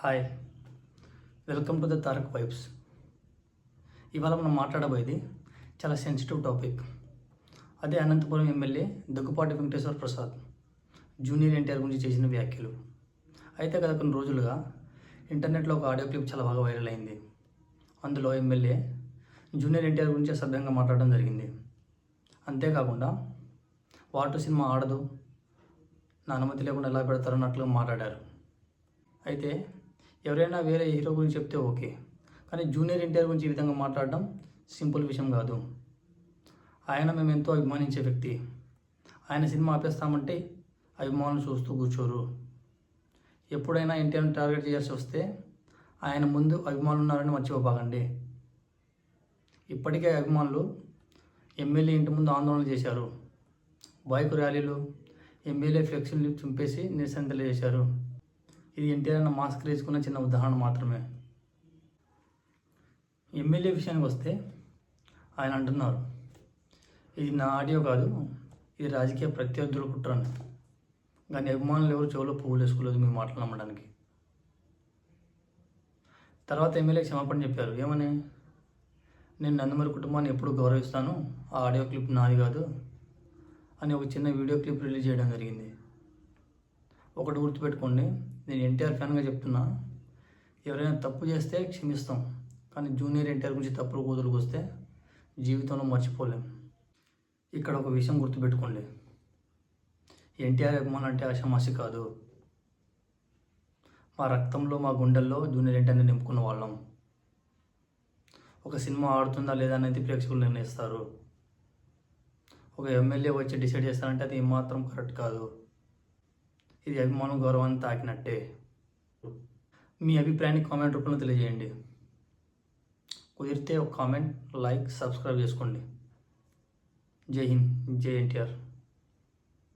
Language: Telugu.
Hi. Welcome to the Tarak vibes ఇవాళ మనం మాట్లాడబోయేది చాలా సెన్సిటివ్ టాపిక్ అదే అనంతపురం ఎమ్మెల్యే దగ్గుపాటి వెంకటేశ్వర ప్రసాద్ జూనియర్ ఎన్టీఆర్ గురించి చేసిన వ్యాఖ్యలు. అయితే గత కొన్ని రోజులుగా ఇంటర్నెట్లో ఒక ఆడియో క్లిప్ చాలా బాగా వైరల్ అయింది. అందులో ఎమ్మెల్యే జూనియర్ ఎన్టీఆర్ గురించి అసభ్యంగా మాట్లాడడం జరిగింది. అంతేకాకుండా వాటు సినిమా ఆడదు నా అనుమతి లేకుండా ఎలా పెడతారన్నట్లుగా మాట్లాడారు. అయితే ఎవరైనా వేరే హీరో గురించి చెప్తే ఓకే. కానీ జూనియర్ ఎన్టీఆర్ గురించి ఈ విధంగా మాట్లాడడం సింపుల్ విషయం కాదు. ఆయన మేము ఎంతో అభిమానించే వ్యక్తి. ఆయన సినిమా ఆపేస్తామంటే అభిమానులు చూస్తూ కూర్చోరు. ఎప్పుడైనా ఎన్టీఆర్ని టార్గెట్ చేయాల్సి వస్తే ఆయన ముందు అభిమానులు ఉన్నారని మర్చిపోబాగండి ఇప్పటికే అభిమానులు ఎమ్మెల్యే ఇంటి ముందు ఆందోళన చేశారు. బైక్ ర్యాలీలు ఎమ్మెల్యే ఫ్లెక్సీలు చింపేసి నిరసన తెలియజేశారు. ఇది ఎన్టీఆర్ అన్న మాస్క్ వేసుకున్న చిన్న ఉదాహరణ మాత్రమే. ఎమ్మెల్యే విషయానికి వస్తే ఆయన అంటున్నారు ఇది నా ఆడియో కాదు ఇది రాజకీయ ప్రత్యర్థుల కుట్రని కానీ అభిమానులు ఎవరు చెవులో పువ్వులు వేసుకోలేదు మీ మాటలు నమ్మడానికి. తర్వాత ఎమ్మెల్యే క్షమాపణ చెప్పారు ఏమని? నేను నందమూరి కుటుంబాన్ని ఎప్పుడు గౌరవిస్తాను? ఆ ఆడియో క్లిప్ నాది కాదు అని ఒక చిన్న వీడియో క్లిప్ రిలీజ్ చేయడం జరిగింది. ఒకటి గుర్తుపెట్టుకోండి. నేను ఎన్టీఆర్ ఫ్యాన్గా చెప్తున్నా ఎవరైనా తప్పు చేస్తే క్షమిస్తాం. కానీ జూనియర్ ఎన్టీఆర్ గురించి తప్పులు కూతురుకు వస్తే జీవితంలో మర్చిపోలేం. ఇక్కడ ఒక విషయం గుర్తుపెట్టుకోండి. ఎన్టీఆర్ అభిమానం అంటే ఆషామాషి కాదు. మా రక్తంలో మా గుండెల్లో జూనియర్ ఎన్టీఆర్ని నింపుకున్న వాళ్ళం. ఒక సినిమా ఆడుతుందా లేదా అనేది ప్రేక్షకులు నిర్ణయిస్తారు. ఒక ఎమ్మెల్యే వచ్చి డిసైడ్ చేస్తారంటే అది ఏమాత్రం కరెక్ట్ కాదు. ఇది అభిమానం గౌరవాన్ని తాకినట్టే. మీ అభిప్రాయాన్ని కామెంట్ రూపంలో తెలియజేయండి. కుదిరితే ఒక కామెంట్ లైక్ సబ్స్క్రైబ్ చేసుకోండి. జై హింద్ జై ఎన్టీఆర్.